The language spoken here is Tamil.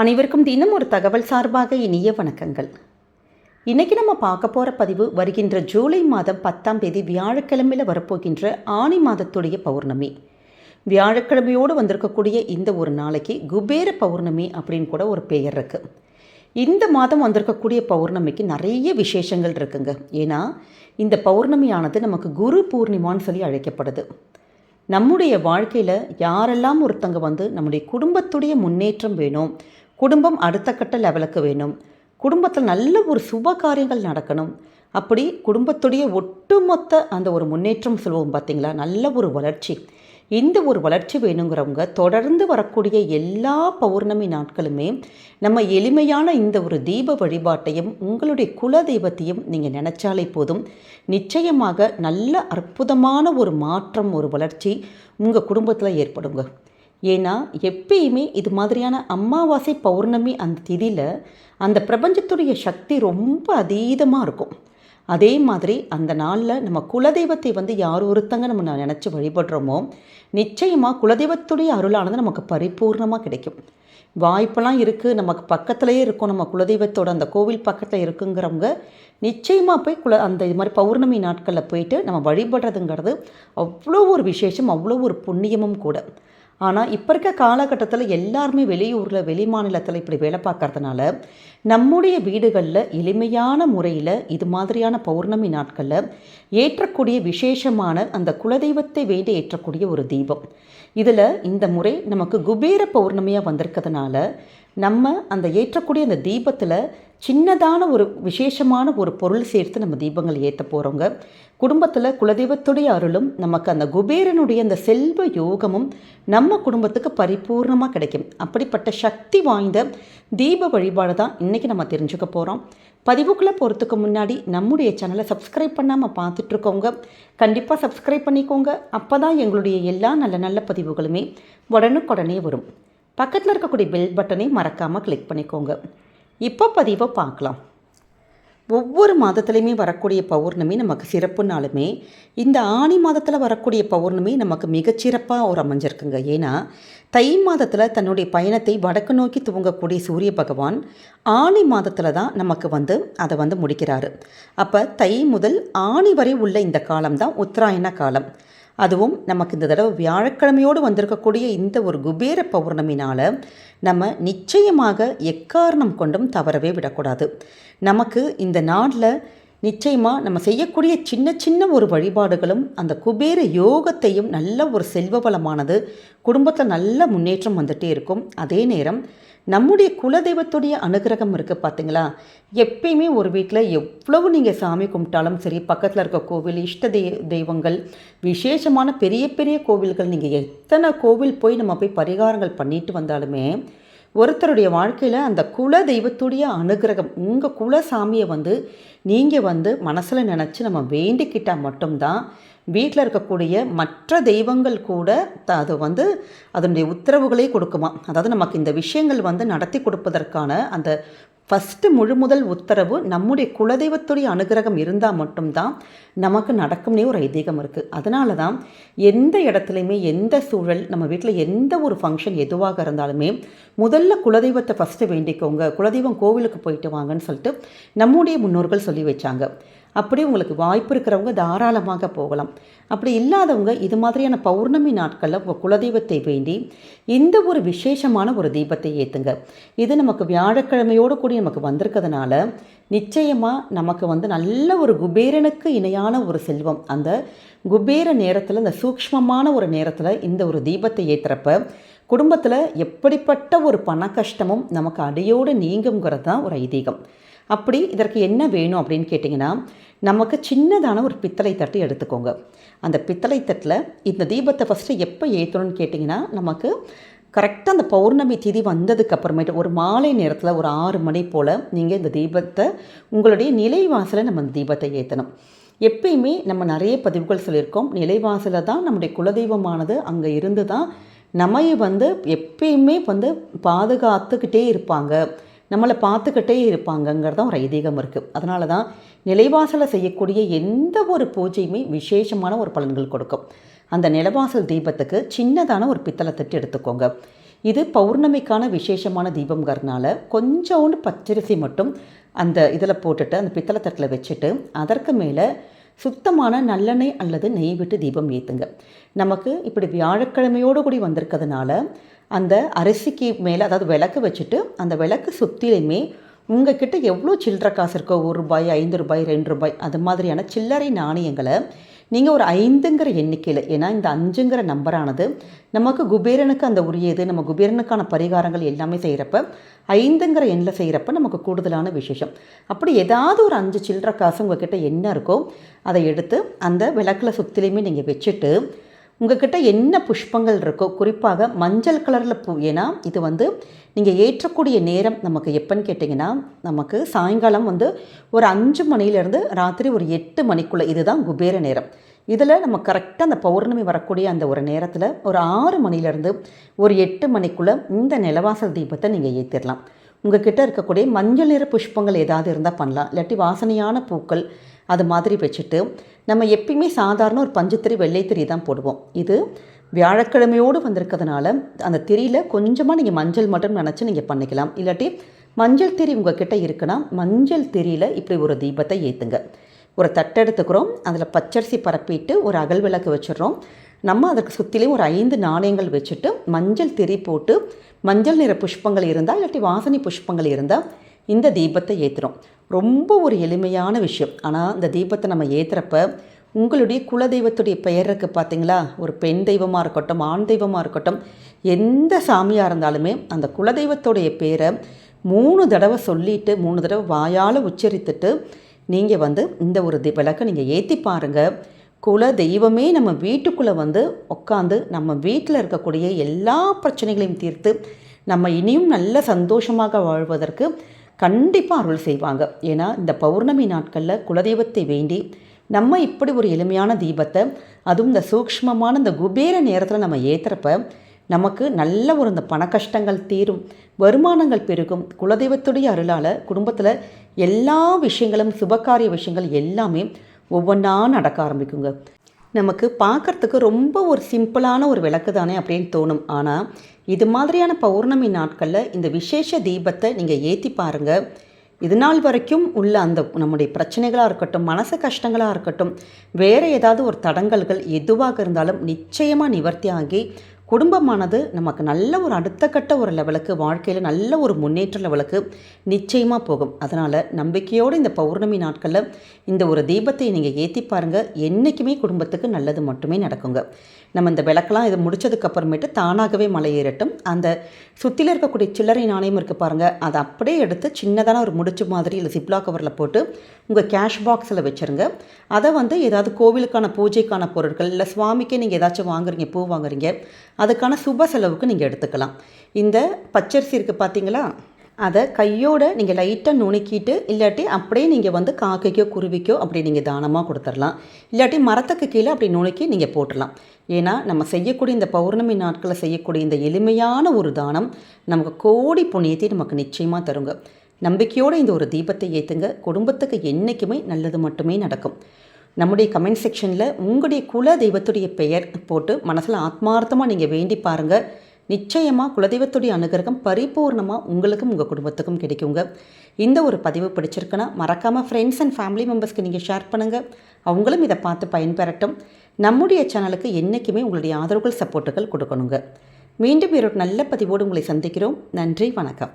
அனைவருக்கும் தினம் ஒரு தகவல் சார்பாக இனிய வணக்கங்கள். இன்றைக்கி நம்ம பார்க்க போகிற பதிவு வருகின்ற ஜூலை மாதம் பத்தாம் தேதி வியாழக்கிழமையில் வரப்போகின்ற ஆணி மாதத்துடைய பௌர்ணமி. வியாழக்கிழமையோடு வந்திருக்கக்கூடிய இந்த ஒரு நாளைக்கு குபேர பௌர்ணமி அப்படின்னு கூட ஒரு பெயர் இருக்குது இந்த மாதம் வந்திருக்கக்கூடிய பௌர்ணமிக்கு நிறைய விசேஷங்கள் இருக்குங்க. ஏன்னா இந்த பௌர்ணமியானது நமக்கு குரு பூர்ணிமான்னு சொல்லி அழைக்கப்படுது. நம்முடைய வாழ்க்கையில் யாரெல்லாம் ஒருத்தங்க வந்து நம்முடைய குடும்பத்துடைய முன்னேற்றம் வேணும் குடும்பம் அடுத்த கட்ட லெவலுக்கு வேணும். குடும்பத்தில் நல்ல ஒரு சுப காரியங்கள் நடக்கணும். அப்படி குடும்பத்துடைய ஒட்டுமொத்த அந்த ஒரு முன்னேற்றம் சொல்லுவோம் பார்த்தீங்களா? நல்ல ஒரு வளர்ச்சி. இந்த ஒரு வளர்ச்சி வேணுங்கிறவங்க தொடர்ந்து வரக்கூடிய எல்லா பௌர்ணமி நாட்களுமே நம்ம எளிமையான இந்த ஒரு தீப வழிபாட்டையும் உங்களுடைய குல தெய்வத்தையும் நீங்கள் நினச்சாலே போதும். நிச்சயமாக நல்ல அற்புதமான ஒரு மாற்றம் ஒரு வளர்ச்சி உங்கள் குடும்பத்தில் ஏற்படுங்க. ஏன்னா எப்பயுமே இது மாதிரியான அமாவாசை பௌர்ணமி அந்த திதியில் அந்த பிரபஞ்சத்துடைய சக்தி ரொம்ப அதீதமாக இருக்கும். அதே மாதிரி அந்த நாளில் நம்ம குலதெய்வத்தை வந்து யார் ஒருத்தங்க நம்ம நினச்சி வழிபடுறோமோ நிச்சயமாக குலதெய்வத்துடைய அருளானது நமக்கு பரிபூர்ணமாக கிடைக்கும். வாய்ப்பெல்லாம் இருக்குது நமக்கு பக்கத்துலேயே இருக்கும் நம்ம குலதெய்வத்தோட அந்த கோவில் பக்கத்தில் இருக்குங்கிறவங்க நிச்சயமாக போய் குல அந்த இது மாதிரி பௌர்ணமி நாட்களில் போயிட்டு நம்ம வழிபடுறதுங்கிறது அவ்வளோ ஒரு விசேஷம் அவ்வளோ ஒரு புண்ணியமும் கூட. ஆனால் இப்போ இருக்க காலகட்டத்தில் எல்லாருமே வெளியூரில் வெளி மாநிலத்தில் இப்படி வேலை பார்க்கறதுனால நம்முடைய வீடுகளில் எளிமையான முறையில் இது மாதிரியான பௌர்ணமி நாட்களில் ஏற்றக்கூடிய விசேஷமான அந்த குலதெய்வத்தை வேண்டி ஏற்றக்கூடிய ஒரு தீபம். இதில் இந்த முறை நமக்கு குபேர பௌர்ணமியாக வந்திருக்கிறதுனால நம்ம அந்த ஏற்றக்கூடிய அந்த தீபத்தில் சின்னதான ஒரு விசேஷமான ஒரு பொருள் சேர்த்து நம்ம தீபங்கள் ஏற்ற போகிறோங்க குடும்பத்தில் குலதெய்வத்துடைய அருளும் நமக்கு அந்த குபேரனுடைய அந்த செல்வ யோகமும் நம்ம குடும்பத்துக்கு பரிபூர்ணமாக கிடைக்கும். அப்படிப்பட்ட சக்தி வாய்ந்த தீப வழிபாடு தான் இன்றைக்கி நம்ம தெரிஞ்சுக்க போகிறோம் பதிவுக்குள்ளே போகிறதுக்கு முன்னாடி நம்முடைய சேனலை சப்ஸ்கிரைப் பண்ணாமல் பார்த்துட்ருக்கோங்க. கண்டிப்பாக சப்ஸ்கிரைப் பண்ணிக்கோங்க. அப்போ தான் எங்களுடைய எல்லா நல்ல நல்ல பதிவுகளுமே உடனுக்குடனே வரும். பக்கத்தில் இருக்கக்கூடிய பெல் பட்டனை மறக்காமல் கிளிக் பண்ணிக்கோங்க. இப்போ பதிவை பார்க்கலாம். ஒவ்வொரு மாதத்துலையுமே வரக்கூடிய பௌர்ணமி நமக்கு சிறப்புனாலுமே இந்த ஆணி மாதத்தில் வரக்கூடிய பௌர்ணமி நமக்கு மிகச்சிறப்பாக ஒரு அமைஞ்சிருக்குங்க. ஏன்னா தை மாதத்தில் தன்னுடைய பயணத்தை வடக்கு நோக்கி துவங்கக்கூடிய சூரிய பகவான் ஆணி மாதத்தில் தான் நமக்கு வந்து அதை வந்து முடிக்கிறாரு. அப்போ தை முதல் ஆணி வரை உள்ள இந்த காலம் தான் உத்தராயண காலம். அதுவும் நமக்கு இந்த தடவை வியாழக்கிழமையோடு வந்திருக்கக்கூடிய இந்த ஒரு குபேர பௌர்ணமினால் நம்ம நிச்சயமாக எக்காரணம் கொண்டும் தவறவே விடக்கூடாது. நமக்கு இந்த நாளில் நிச்சயமாக நம்ம செய்யக்கூடிய சின்ன சின்ன ஒரு வழிபாடுகளும் அந்த குபேர யோகத்தையும் நல்ல ஒரு செல்வ வளமானது குடும்பத்தில் நல்ல முன்னேற்றம் வந்துகிட்டே இருக்கும். அதே நேரம் நம்முடைய குலதெய்வத்துடைய அனுகிரகம் இருக்குது பார்த்தீங்களா எப்பயுமே ஒரு வீட்டில் எவ்வளவு நீங்கள் சாமி கும்பிட்டாலும் சரி பக்கத்தில் இருக்க கோவில் இஷ்ட தெய் தெய்வங்கள் விசேஷமான பெரிய பெரிய கோவில்கள் நீங்கள் எத்தனை கோவில் போய் நம்ம போய் பரிகாரங்கள் பண்ணிட்டு வந்தாலுமே ஒருத்தருடைய வாழ்க்கையில் அந்த குல தெய்வத்துடைய அனுகிரகம் உங்கள் குல சாமியை வந்து நீங்கள் வந்து மனசில் நினச்சி நம்ம வேண்டிக்கிட்டால் மட்டும்தான் வீட்டில் இருக்கக்கூடிய மற்ற தெய்வங்கள் கூட த அது வந்து அதனுடைய உத்தரவுகளே கொடுக்குமா? அதாவது நமக்கு இந்த விஷயங்கள் வந்து நடத்தி கொடுப்பதற்கான அந்த ஃபஸ்ட்டு முழு முதல் உத்தரவு நம்முடைய குலதெய்வத்துடைய அனுகிரகம் இருந்தால் மட்டும்தான் நமக்கு நடக்கும்னே ஒரு ஐதீகம் இருக்குது அதனால தான் எந்த இடத்துலையுமே எந்த சூழல் நம்ம வீட்டில் எந்த ஒரு ஃபங்க்ஷன் எதுவாக இருந்தாலுமே முதல்ல குலதெய்வத்தை ஃபஸ்ட்டு வேண்டிக்கோங்க. குலதெய்வம் கோவிலுக்கு போயிட்டு வாங்கன்னு சொல்லிட்டு நம்முடைய முன்னோர்கள் சொல்லி வச்சாங்க. அப்படி உங்களுக்கு வாய்ப்பு இருக்கிறவங்க தாராளமாக போகலாம். அப்படி இல்லாதவங்க இது மாதிரியான பௌர்ணமி நாட்களில் உங்கள் குலதெய்வத்தை வேண்டி இந்த ஒரு விசேஷமான ஒரு தீபத்தை ஏற்றுங்க இது நமக்கு வியாழக்கிழமையோடு கூடி நமக்கு வந்திருக்கிறதுனால நிச்சயமாக நமக்கு வந்து நல்ல ஒரு குபேரனுக்கு இணையான ஒரு செல்வம். அந்த குபேர நேரத்தில் இந்த சூக்ஷ்மமான ஒரு நேரத்தில் இந்த ஒரு தீபத்தை ஏற்றுறப்ப குடும்பத்தில் எப்படிப்பட்ட ஒரு பண கஷ்டமும் நமக்கு அடியோடு நீங்குங்கிறது தான் ஒரு ஐதீகம். அப்படி இதற்கு என்ன வேணும் அப்படின்னு கேட்டிங்கன்னா நமக்கு சின்னதான ஒரு பித்தளை தட்டு எடுத்துக்கோங்க. அந்த பித்தளை தட்டில் இந்த தீபத்தை ஃபஸ்ட்டு எப்போ ஏற்றணும்னு கேட்டிங்கன்னா நமக்கு கரெக்டாக அந்த பௌர்ணமி திதி வந்ததுக்கு அப்புறமேட்டு ஒரு மாலை நேரத்தில் ஒரு ஆறு மணி போல் நீங்கள் இந்த தீபத்தை உங்களுடைய நிலைவாசலில் நம்ம இந்த தீபத்தை ஏற்றணும் எப்பயுமே நம்ம நிறைய பதிவுகள் சொல்லியிருக்கோம். நிலைவாசலில் தான் நம்முடைய குலதெய்வமானது அங்கே இருந்து தான் நம்மை வந்து எப்பயுமே வந்து பாதுகாத்துக்கிட்டே இருப்பாங்க. நம்மளை பார்த்துக்கிட்டே இருப்பாங்கங்கிறத ஒரு ஐதீகம் இருக்குது அதனால தான் நிலைவாசலை செய்யக்கூடிய எந்த ஒரு பூஜையுமே விசேஷமான ஒரு பலன்கள் கொடுக்கும். அந்த நிலவாசல் தீபத்துக்கு சின்னதான ஒரு பித்தளை தட்டு எடுத்துக்கோங்க. இது பௌர்ணமிக்கான விசேஷமான தீபம்ங்கிறதுனால கொஞ்சோண்டு பச்சரிசி மட்டும் அந்த இதில் போட்டுட்டு அந்த பித்தளை தட்டில் வச்சுட்டு அதற்கு மேலே சுத்தமான நல்லெண்ணெய் அல்லது நெய் விட்டு தீபம் ஏற்றுங்க நமக்கு இப்படி வியாழக்கிழமையோடு கூடி வந்திருக்கிறதுனால அந்த அரிசிக்கு மேலே அதாவது விளக்கு வச்சுட்டு அந்த விளக்கு சுற்றிலையுமே கிட்டே எவ்வளோ சில்லற காசு இருக்கோ ஒரு ரூபாய் ஐந்து ரூபாய் ரெண்டு ரூபாய் அது மாதிரியான சில்லறை நாணயங்களை நீங்கள் ஒரு ஐந்துங்கிற எண்ணிக்கையில் ஏன்னா இந்த அஞ்சுங்கிற நம்பரானது நமக்கு குபேரனுக்கு அந்த உரியது நம்ம குபேரனுக்கான பரிகாரங்கள் எல்லாமே செய்கிறப்ப ஐந்துங்கிற எண்ணில் செய்கிறப்ப நமக்கு கூடுதலான விசேஷம். அப்படி ஏதாவது ஒரு அஞ்சு சில்லற காசு உங்ககிட்ட என்ன இருக்கோ அதை எடுத்து அந்த விளக்கில் சுற்றிலையுமே நீங்கள் வச்சுட்டு உங்ககிட்ட என்ன புஷ்பங்கள் இருக்கோ குறிப்பாக மஞ்சள் கலரில் பூ ஏன்னா இது வந்து நீங்கள் ஏற்றக்கூடிய நேரம் நமக்கு எப்போன்னு கேட்டிங்கன்னா நமக்கு சாயங்காலம் வந்து ஒரு அஞ்சு மணிலேருந்து ராத்திரி ஒரு எட்டு மணிக்குள்ளே இதுதான் குபேர நேரம். இதில் நம்ம கரெக்டாக அந்த பௌர்ணமி வரக்கூடிய அந்த ஒரு நேரத்தில் ஒரு ஆறு மணிலேருந்து ஒரு எட்டு மணிக்குள்ளே இந்த நிலவாசல் தீபத்தை நீங்கள் ஏற்றிடலாம் உங்ககிட்ட இருக்கக்கூடிய மஞ்சள் நிற புஷ்பங்கள் ஏதாவது இருந்தால் பண்ணலாம். இல்லாட்டி வாசனையான பூக்கள் அது மாதிரி வச்சுட்டு நம்ம எப்பயுமே சாதாரண ஒரு பஞ்சுத்திரி வெள்ளைத்திரி தான் போடுவோம். இது வியாழக்கிழமையோடு வந்திருக்கிறதுனால அந்த திரியில் கொஞ்சமாக நீங்கள் மஞ்சள் மட்டும் நினச்சி நீங்கள் பண்ணிக்கலாம். இல்லாட்டி மஞ்சள் திரி உங்ககிட்ட இருக்குன்னா மஞ்சள் திரியில் இப்படி ஒரு தீபத்தை ஏற்றுங்க ஒரு தட்டை எடுத்துக்கிறோம். அதில் பச்சரிசி பரப்பிட்டு ஒரு அகல் விளக்கு வச்சிடுறோம். நம்ம அதுக்கு சுற்றிலையும் ஒரு ஐந்து நாணயங்கள் வச்சுட்டு மஞ்சள் திரி போட்டு மஞ்சள் நிற புஷ்பங்கள் இருந்தால் இல்லாட்டி வாசனை புஷ்பங்கள் இருந்தால் இந்த தீபத்தை ஏற்றுறோம் ரொம்ப ஒரு எளிமையான விஷயம். ஆனால் இந்த தீபத்தை நம்ம ஏற்றுறப்ப உங்களுடைய குலதெய்வத்துடைய பெயர் இருக்குது பார்த்தீங்களா ஒரு பெண் தெய்வமாக இருக்கட்டும் ஆண் தெய்வமாக இருக்கட்டும் எந்த சாமியாக இருந்தாலுமே அந்த குலதெய்வத்துடைய பேரை மூணு தடவை சொல்லிட்டு மூணு தடவை வாயால் உச்சரித்துட்டு நீங்கள் வந்து இந்த ஒரு தி விளக்கை நீங்கள் ஏற்றி பாருங்கள் குல தெய்வமே நம்ம வீட்டுக்குள்ளே வந்து உட்காந்து நம்ம வீட்டில் இருக்கக்கூடிய எல்லா பிரச்சனைகளையும் தீர்த்து நம்ம இனியும் நல்ல சந்தோஷமாக வாழ்வதற்கு கண்டிப்பாக அருள் செய்வாங்க. ஏன்னா இந்த பௌர்ணமி நாட்களில் குலதெய்வத்தை வேண்டி நம்ம இப்படி ஒரு எளிமையான தீபத்தை அதுவும் இந்த சூக்ஷ்மமான இந்த குபேர நேரத்தில் நம்ம ஏற்றுறப்ப நமக்கு நல்ல ஒரு இந்த பண கஷ்டங்கள் தீரும் வருமானங்கள் பெருகும். குலதெய்வத்துடைய அருளால் குடும்பத்தில் எல்லா விஷயங்களும் சுபகாரிய விஷயங்கள் எல்லாமே ஒவ்வொன்றா நடக்க ஆரம்பிக்குங்க. நமக்கு பார்க்குறதுக்கு ரொம்ப ஒரு சிம்பிளான ஒரு விளக்கு தானே அப்படின்னு தோணும். ஆனால் இது மாதிரியான பௌர்ணமி நாட்களில் இந்த விசேஷ தீபத்தை நீங்கள் ஏற்றி பாருங்கள் இது நாள் வரைக்கும் உள்ள அந்த நம்முடைய பிரச்சனைகளாக இருக்கட்டும் மனசு கஷ்டங்களாக இருக்கட்டும் வேறு ஏதாவது ஒரு தடங்கல்கள் எதுவாக இருந்தாலும் நிச்சயமாக நிவர்த்தி ஆகி குடும்பமானது நமக்கு நல்ல ஒரு அடுத்த கட்ட ஒரு லெவலுக்கு வாழ்க்கையில் நல்ல ஒரு முன்னேற்ற லெவலுக்கு நிச்சயமாக போகும். அதனால் நம்பிக்கையோடு இந்த பௌர்ணமி நாட்களில் இந்த ஒரு தீபத்தை நீங்கள் ஏற்றி பாருங்கள் என்றைக்குமே குடும்பத்துக்கு நல்லது மட்டுமே நடக்குங்க. நம்ம இந்த விளக்கெல்லாம் இதை முடிச்சதுக்கப்புறமேட்டு தானாகவே மலை ஏறட்டும். அந்த சுற்றில இருக்கக்கூடிய சில்லறை நாணயம் இருக்குது பாருங்கள் அதை அப்படியே எடுத்து சின்னதான ஒரு முடிச்சு மாதிரி இல்லை சிப்லா கவரில் போட்டு உங்கள் கேஷ் பாக்ஸில் வச்சுருங்க. அதை வந்து ஏதாவது கோவிலுக்கான பூஜைக்கான பொருட்கள் இல்லை சுவாமிக்கே நீங்கள் ஏதாச்சும் வாங்குறீங்க பூ வாங்குறீங்க அதுக்கான சுப செலவுக்கு நீங்கள் எடுத்துக்கலாம். இந்த பச்சரிசி இருக்குது பார்த்தீங்களா அதை கையோடு நீங்கள் லைட்டாக நுணுக்கிட்டு இல்லாட்டி அப்படியே நீங்கள் வந்து காக்கைக்கோ குருவிக்கோ அப்படி நீங்கள் தானமாக கொடுத்துடலாம். இல்லாட்டி மரத்துக்கு கீழே அப்படி நுணுக்கி நீங்கள் போட்டுடலாம். ஏன்னா நம்ம செய்யக்கூடிய இந்த பௌர்ணமி நாட்களில் செய்யக்கூடிய இந்த எளிமையான ஒரு தானம் நமக்கு கோடி புண்ணியத்தை நமக்கு நிச்சயமாக தருங்க. நம்பிக்கையோடு இந்த ஒரு தீபத்தை ஏற்றுங்க குடும்பத்துக்கு என்றைக்குமே நல்லது மட்டுமே நடக்கும். நம்முடைய கமெண்ட் செக்ஷனில் உங்களுடைய குல தெய்வத்துடைய பெயர் போட்டு மனசில் ஆத்மார்த்தமாக நீங்கள் வேண்டி பாருங்கள் நிச்சயமாக குலதெய்வத்துடைய அனுகிரகம் பரிபூர்ணமாக உங்களுக்கும் உங்கள் குடும்பத்துக்கும் கிடைக்குங்க. இந்த ஒரு பதிவு பிடிச்சிருக்குன்னா மறக்காமல் ஃப்ரெண்ட்ஸ் அண்ட் ஃபேமிலி மெம்பர்ஸ்க்கு நீங்கள் ஷேர் பண்ணுங்கள் அவங்களும் இதை பார்த்து பயன்பெறட்டும். நம்முடைய சேனலுக்கு என்றைக்குமே உங்களுடைய ஆதரவுகள் சப்போர்ட்டுகள் கொடுக்கணுங்க. மீண்டும் ஒரு நல்ல பதிவோடு உங்களை சந்திக்கிறோம். நன்றி வணக்கம்.